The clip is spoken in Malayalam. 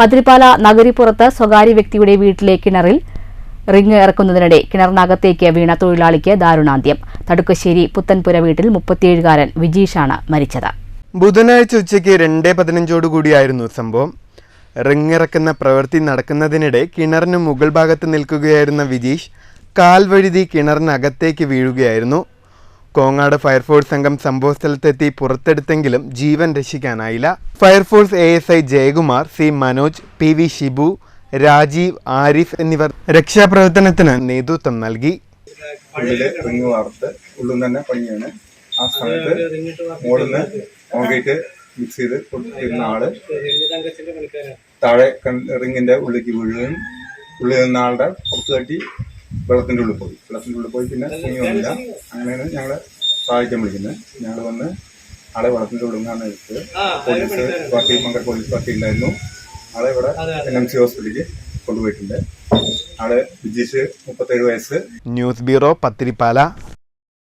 പതിരിപ്പാല നഗരിപ്പുറത്ത് സ്വകാര്യ വ്യക്തിയുടെ വീട്ടിലെ കിണറിൽ റിങ് ഇറക്കുന്നതിനിടെ കിണറിനകത്തേക്ക് വീണ തൊഴിലാളിക്ക് ദാരുണാന്ത്യം. തടുക്കശ്ശേരി പുത്തൻപുര വീട്ടിൽ മുപ്പത്തിയേഴുകാരൻ വിജീഷാണ് മരിച്ചത്. ബുധനാഴ്ച ഉച്ചയ്ക്ക് രണ്ട് പതിനഞ്ചോടുകൂടിയായിരുന്നു സംഭവം. റിങ്ങിറക്കുന്ന പ്രവൃത്തി നടക്കുന്നതിനിടെ കിണറിന് മുകൾ ഭാഗത്ത് നിൽക്കുകയായിരുന്ന വിജീഷ് കാൽവഴുതി കിണറിനകത്തേക്ക് വീഴുകയായിരുന്നു. കോങ്ങാട് ഫയർഫോഴ്സ് സംഘം സംഭവസ്ഥലത്തെത്തി പുറത്തെടുത്തെങ്കിലും ജീവൻ രക്ഷിക്കാനായില്ല. Fire force A S I Jayakumar C Manoj P V Shibu Rajeev Arif എന്നിവർ രക്ഷാപ്രവർത്തനത്തിന് നേതൃത്വം നൽകി. ഉള്ളിൽ റിങ് വാർത്ത് ഉള്ളിൽ തന്നെ ആ സമയത്ത് മുകളിൽ നിന്ന് കോൺക്രീറ്റ് മിക്സ് ചെയ്ത് കൊടുത്തിരുന്ന ആൾ താഴെ റിങ്ങിന്റെ ഉള്ളിലേക്ക് വീഴുകയും ഉള്ളിൽ നിന്ന ആളുടെ പുറത്തു തട്ടി വെള്ളത്തിന്റെ ഉള്ളിൽ പോയി. വെള്ളത്തിന്റെ ഉള്ളിൽ പോയി പിന്നെ റിങ് വന്നില്ല അങ്ങനെയാണ് ഞങ്ങളെ സഹായിക്കാൻ വിളിക്കുന്നത്. ഞങ്ങൾ വന്ന് ആളെ വെള്ളത്തിന്റെ ഉള്ളിൽ നിന്നാണ് എടുത്തത് police party Mankara police party ഉണ്ടായിരുന്നു ആളെ ഇവിടെ എൻ എം സി ഹോസ്പിറ്റലിലേക്ക് കൊണ്ടുപോയിട്ടുണ്ട്. ആൾ വിജീഷ് മുപ്പത്തേഴ് വയസ്സ്. News bureau Pathirippala.